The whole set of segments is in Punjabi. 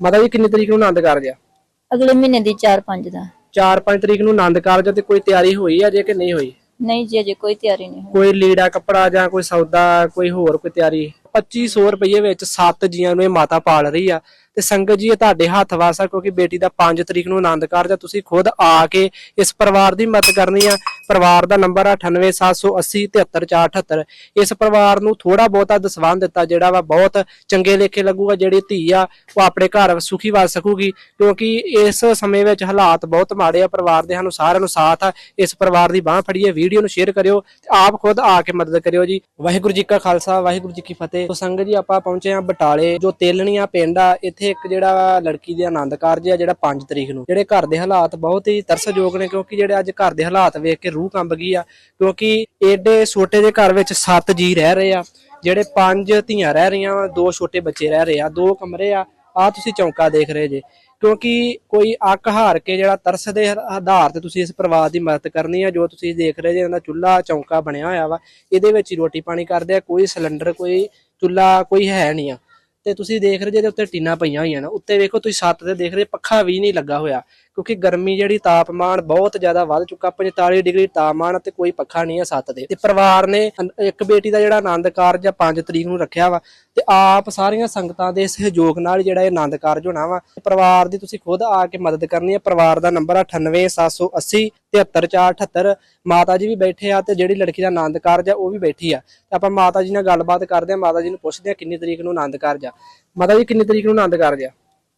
ਮਾਤਾ ਜੀ ਕਿੰਨੀ ਤਰੀਕ ਨੂੰ ਆਨੰਦ ਕਾਰਜ ਆ? ਅਗਲੇ ਮਹੀਨੇ ਦੀ 4-5 ਦਾ। 4-5 ਤਰੀਕ ਨੂੰ ਆਨੰਦ ਕਾਰਜ ਤੇ ਕੋਈ ਤਿਆਰੀ ਹੋਈ ਆ ਜੇ ਕਿ ਨਹੀਂ ਹੋਈ? ਨਹੀਂ ਜੀ ਅਜੇ ਕੋਈ ਤਿਆਰੀ ਨਹੀਂ ਹੋਈ। ਕੋਈ ਲੀੜਾ ਕੱਪੜਾ ਜਾਂ ਕੋਈ ਸੌਦਾ ਕੋਈ ਹੋਰ ਕੋਈ ਤਿਆਰੀ? 2500 ਰੁਪਏ ਵਿੱਚ 7 ਜੀਆਂ ਨੂੰ ਇਹ ਮਾਤਾ ਪਾਲ ਰਹੀ ਆ। ਤੇ ਸੰਗਤ ਜੀ ਇਹ ਤੁਹਾਡੇ ਹੱਥ ਵਾਸਾ ਕਿਉਂਕਿ ਬੇਟੀ ਦਾ 5 ਤਰੀਕ ਨੂੰ ਆਨੰਦ ਕਾਰਜ ਆ, ਤੁਸੀਂ ਖੁਦ ਆ ਕੇ ਇਸ ਪਰਿਵਾਰ ਦੀ ਮਦਦ ਕਰਨੀ ਆ। ਪਰਿਵਾਰ ਦਾ ਨੰਬਰ ਆ 9878073478 ਇਸ ਪਰਿਵਾਰ ਨੂੰ ਥੋੜਾ ਬਹੁਤਾ ਦਸਵੰਧ ਦਿੱਤਾ, ਜਿਹੜਾ ਵਾ ਬਹੁਤ ਚੰਗੇ ਲੇਖੇ ਲੱਗੂਗਾ, ਜਿਹੜੀ ਧੀ ਆ, ਉਹ ਆਪਣੇ ਘਰ ਸੁਖੀ ਵੱਸ ਸਕੂਗੀ। ਕਿਉਂਕਿ ਇਸ ਸਮੇਂ ਵਿੱਚ ਹਾਲਾਤ ਬਹੁਤ ਮਾੜੇ ਆ, ਪਰਿਵਾਰ ਦੇ ਸਾਨੂੰ ਸਾਰਿਆਂ ਨੂੰ ਸਾਥ ਆ। ਇਸ ਪਰਿਵਾਰ ਦੀ ਬਾਹ ਫੜੀਏ, ਵੀਡੀਓ ਨੂੰ ਸ਼ੇਅਰ ਕਰਿਓ, ਤੇ ਆਪ ਖੁਦ ਆ ਕੇ ਮਦਦ ਕਰਿਓ ਜੀ। ਵਾਹਿਗੁਰੂ ਜੀ ਕਾ ਖਾਲਸਾ, ਵਾਹਿਗੁਰੂ ਜੀ ਕੀ ਫਤਿਹ। ਸੰਗਤ ਜੀ ਆਪਾਂ ਪਹੁੰਚੇ ਆ ਬਟਾਲੇ, ਜੋ ਤੇਲਣੀਆਂ ਪਿੰਡ ਆ, ਇੱਥੇ ਇੱਕ ਜਿਹੜਾ ਲੜਕੀ ਦੇ ਆਨੰਦ ਕਾਰਜ ਆ ਜਿਹੜਾ 5 ਤਰੀਕ ਨੂੰ, ਜਿਹੜੇ ਘਰ ਦੇ ਹਾਲਾਤ ਬਹੁਤ ਹੀ ਤਰਸਯੋਗ ਨੇ ਕਿਉਂਕਿ ਜਿਹੜੇ ਅੱਜ ਘਰ ਦੇ ਹਾਲਾਤ ਵੇਖ ਕੇ ਰੂਹ ਕੰਬ ਗਈ ਆ, ਕਿਉਂਕਿ ਏਡੇ ਛੋਟੇ ਜਿਹੇ ਘਰ ਵਿੱਚ 7 ਜੀ ਰਹਿ ਰਹੇ ਆ, ਜਿਹੜੇ ਪੰਜ ਧੀਆਂ ਰਹਿ ਰਹੀਆਂ ਵਾ, ਦੋ ਛੋਟੇ ਬੱਚੇ ਰਹਿ ਰਹੇ ਆ, ਦੋ ਕਮਰੇ ਆ ਆ ਤੁਸੀਂ ਚੌਂਕਾ ਦੇਖ ਰਹੇ ਜੇ। ਕਿਉਂਕਿ ਕੋਈ ਅੱਕ ਹਾਰ ਕੇ ਜਿਹੜਾ ਤਰਸ ਦੇ ਆਧਾਰ ਤੇ ਤੁਸੀਂ ਇਸ ਪਰਿਵਾਰ ਦੀ ਮਦਦ ਕਰਨੀ ਆ, ਜੋ ਤੁਸੀਂ ਦੇਖ ਰਹੇ ਜੇ ਇਹਦਾ ਚੁੱਲ੍ਹਾ ਚੌਂਕਾ ਬਣਿਆ ਹੋਇਆ ਵਾ, ਇਹਦੇ ਵਿੱਚ ਹੀ ਰੋਟੀ ਪਾਣੀ ਕਰਦੇ ਆ, ਕੋਈ ਸਿਲੰਡਰ, ਕੋਈ ਚੁੱਲ੍ਹਾ ਕੋਈ ਹੈ ਨਹੀਂ ਆ। ਤੇ ਤੁਸੀਂ ਦੇਖ ਰਹੇ ਜੇ ਇਹਦੇ ਉੱਤੇ ਟੀਨਾਂ ਪਈਆਂ ਹੋਈਆਂ ਨੇ। ਉੱਤੇ ਵੇਖੋ, ਤੁਸੀਂ ਛੱਤ ਤੇ ਦੇਖ ਰਹੇ ਪੱਖਾ ਵੀ ਨਹੀਂ ਲੱਗਾ ਹੋਇਆ। ਕਿਉਂਕਿ ਗਰਮੀ ਜਿਹੜੀ ਤਾਪਮਾਨ ਬਹੁਤ ਜ਼ਿਆਦਾ ਵੱਧ ਚੁੱਕਾ 45 ਡਿਗਰੀ ਤਾਪਮਾਨ ਤੇ ਕੋਈ ਪੱਖਾ ਨਹੀਂ ਹੈ ਛੱਤ ਤੇ ਤੇ ਪਰਿਵਾਰ ਨੇ ਇੱਕ ਬੇਟੀ ਦਾ ਜਿਹੜਾ ਆਨੰਦ ਕਾਰਜ 5 ਤਰੀਕ ਨੂੰ ਰੱਖਿਆ ਵਾ। ਤੇ ਆਪ ਸਾਰੀਆਂ ਸੰਗਤਾਂ ਦੇ ਸਹਿਯੋਗ ਨਾਲ ਜਿਹੜਾ ਇਹ ਆਨੰਦ ਕਾਰਜ ਹੋਣਾ ਵਾ। ਪਰਿਵਾਰ ਦੀ ਤੁਸੀਂ ਖੁਦ ਆ ਕੇ ਮਦਦ ਕਰਨੀ ਹੈ। ਪਰਿਵਾਰ ਦਾ ਨੰਬਰ 98780 73478 ਮਾਤਾ ਜੀ ਵੀ ਬੈਠੇ ਆ ਤੇ ਜਿਹੜੀ ਲੜਕੀ ਦਾ ਆਨੰਦ ਕਾਰਜ ਆ, ਉਹ ਵੀ ਬੈਠੀ ਆ। ਤੇ ਆਪਾਂ ਮਾਤਾ ਜੀ ਨਾਲ ਗੱਲਬਾਤ ਕਰਦੇ ਆ। ਮਾਤਾ ਜੀ ਨੂੰ ਪੁੱਛਦੇ ਆ ਕਿੰਨੀ ਤਰੀਕ ਨੂੰ ਆਨੰਦ ਕਾਰਜ ਆ। ਮਾਤਾ ਜੀ, ਕਿੰਨੀ ਤਰੀਕ ਨੂੰ ਆਨੰਦ ਕਾਰਜ ਆ?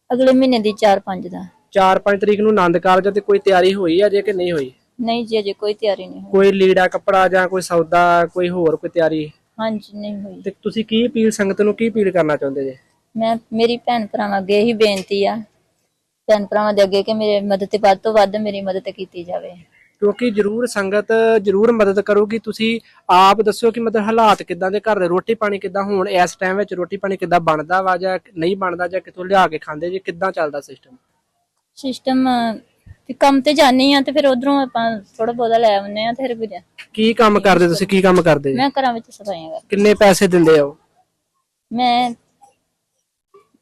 ਅਗਲੇ ਮਹੀਨੇ ਦੀ 4-5 ਦਾ। 4-5 ਤਰੀਕ ਨੂੰ ਆਨੰਦ ਕਾਰਜ ਤੇ ਕੋਈ ਤਿਆਰੀ ਹੋਈ ਆ ਜੇ ਕਿ ਨਹੀਂ ਹੋਈ? ਨਹੀਂ ਜੀ ਅਜੇ ਕੋਈ ਤਿਆਰੀ ਨਹੀਂ ਹੋਈ। ਕੋਈ ਲੀੜਾ ਕੱਪੜਾ ਜਾਂ ਕੋਈ ਸੌਦਾ ਕੋਈ ਹੋਰ ਕੋਈ ਤਿਆਰੀ? ਹਾਂਜੀ ਨਹੀਂ ਹੋਈ। ਤੇ ਤੁਸੀਂ ਕੀ ਅਪੀਲ ਸੰਗਤ ਨੂੰ ਕੀ ਅਪੀਲ ਕਰਨਾ ਚਾਹੁੰਦੇ ਜੇ? ਮੈਂ ਮੇਰੀ ਭੈਣ ਭਰਾਵਾਂ ਅੱਗੇ ਹੀ ਬੇਨਤੀ ਆ। ਭੈਣ ਭਰਾਵਾਂ ਦੇ ਅੱਗੇ ਕਿ ਮੇਰੇ ਮਦਦ ਤੇ ਵੱਧ ਤੋਂ ਵੱਧ ਮੇਰੀ ਮਦਦ ਕੀਤੀ ਜਾਵੇ। ਕਿਉਂਕਿ ਜਰੂਰ ਸੰਗਤ ਜਰੂਰ ਮਦਦ ਕਰੂਗੀ। ਤੁਸੀਂ ਆਪ ਦੱਸਿਓ ਕਿ ਮਤਲਬ ਹਾਲਾਤ ਕਿਦਾਂ ਦੇ ਘਰ ਦੇ ਰੋਟੀ ਪਾਣੀ ਕਿਦਾਂ ਹੋਣ ਇਸ ਟਾਈਮ ਵਿੱਚ ਰੋਟੀ ਪਾਣੀ ਕਿਦਾਂ ਬਣਦਾ ਵਾ ਜਾਂ ਨਹੀਂ ਬਣਦਾ ਜਾਂ ਕਿੱਥੋਂ ਲਿਆ ਕੇ ਖਾਂਦੇ ਜੇ ਕਿਦਾਂ ਚੱਲਦਾ ਸਿਸਟਮ ਸਿਸਟਮ ਤੇ ਕੰਮ ਤੇ ਜਾਣੀ ਆ ਤੇ ਫਿਰ ਉਧਰੋਂ ਆਪਾਂ ਥੋੜਾ ਬਹੁਤਾ ਲੈ ਆਉਂਦੇ ਆ ਤੇ ਫਿਰ ਗੁਜ਼ਰ ਕੀ ਕੰਮ ਕਰਦੇ ਤੁਸੀਂ? ਕੀ ਕੰਮ ਕਰਦੇ? ਜੀ ਮੈਂ ਘਰਾਂ ਵਿੱਚ ਸਫਾਈਆਂ ਕਰ ਕਿੰਨੇ ਪੈਸੇ ਦਿੰਦੇ ਆ ਉਹ? ਮੈਂ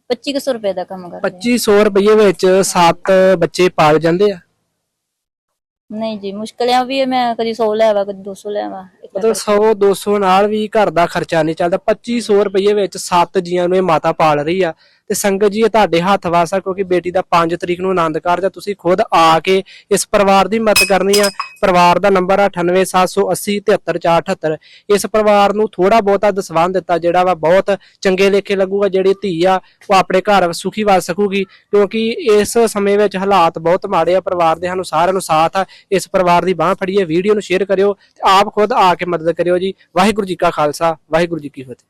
2500 ਰੁਪਏ ਦਾ ਕੰਮ ਕਰਦੀ 2500 ਰੁਪਏ ਵਿੱਚ 7 ਬੱਚੇ ਪਾਲ ਜਾਂਦੇ ਆ? ਹਾਂ। ਨਹੀਂ ਜੀ ਮੁਸ਼ਕਲ ਆ ਵੀ ਮੈਂ ਕਦੀ 100 ਲੈ ਆਵਾ ਕਦੀ 200 ਲੈ ਆਵਾ ਮਤਲਬ 100 200 ਨਾਲ ਵੀ ਘਰ ਦਾ ਖਰਚਾ ਨਹੀਂ ਚੱਲਦਾ। 2500 ਰੁਪਏ ਵਿੱਚ 7 ਜੀਆਂ ਨੂੰ ਇਹ ਮਾਤਾ ਪਾਲ ਰਹੀ ਆ। ਤੇ ਸੰਗਤ ਜੀ ਇਹ ਤੁਹਾਡੇ ਹੱਥ ਵਾਸਾ, ਕਿਉਂਕਿ ਬੇਟੀ ਦਾ 5 ਤਰੀਕ ਨੂੰ ਆਨੰਦ ਕਾਰਜ ਆ, ਤੁਸੀਂ ਖੁਦ ਆ ਕੇ ਇਸ ਪਰਿਵਾਰ ਦੀ ਮਦਦ ਕਰਨੀ ਆ। ਪਰਿਵਾਰ ਦਾ ਨੰਬਰ ਆ 9878073478 ਇਸ ਪਰਿਵਾਰ ਨੂੰ ਥੋੜਾ ਬਹੁਤਾ ਦਸਵੰਧ ਦਿੱਤਾ, ਜਿਹੜਾ ਵਾ ਬਹੁਤ ਚੰਗੇ ਲੇਖੇ ਲੱਗੂਗਾ, ਜਿਹੜੀ ਧੀ ਆ, ਉਹ ਆਪਣੇ ਘਰ ਸੁਖੀ ਵੱਸ ਸਕੂਗੀ, ਕਿਉਂਕਿ ਇਸ ਸਮੇਂ ਵਿੱਚ ਹਾਲਾਤ ਬਹੁਤ ਮਾੜੇ ਆ। ਪਰਿਵਾਰ ਦੇ ਸਾਨੂੰ ਸਾਰਿਆਂ ਨੂੰ ਸਾਥ ਆ। ਇਸ ਪਰਿਵਾਰ ਦੀ ਬਾਹ ਫੜੀਏ, ਵੀਡੀਓ ਨੂੰ ਸ਼ੇਅਰ ਕਰਿਓ ਤੇ ਆਪ ਖੁਦ ਆ ਕੇ ਮਦਦ ਕਰਿਓ ਜੀ। ਵਾਹਿਗੁਰੂ ਜੀ ਕਾ ਖਾਲਸਾ, ਵਾਹਿਗੁਰੂ ਜੀ ਕੀ ਫਤਿਹ।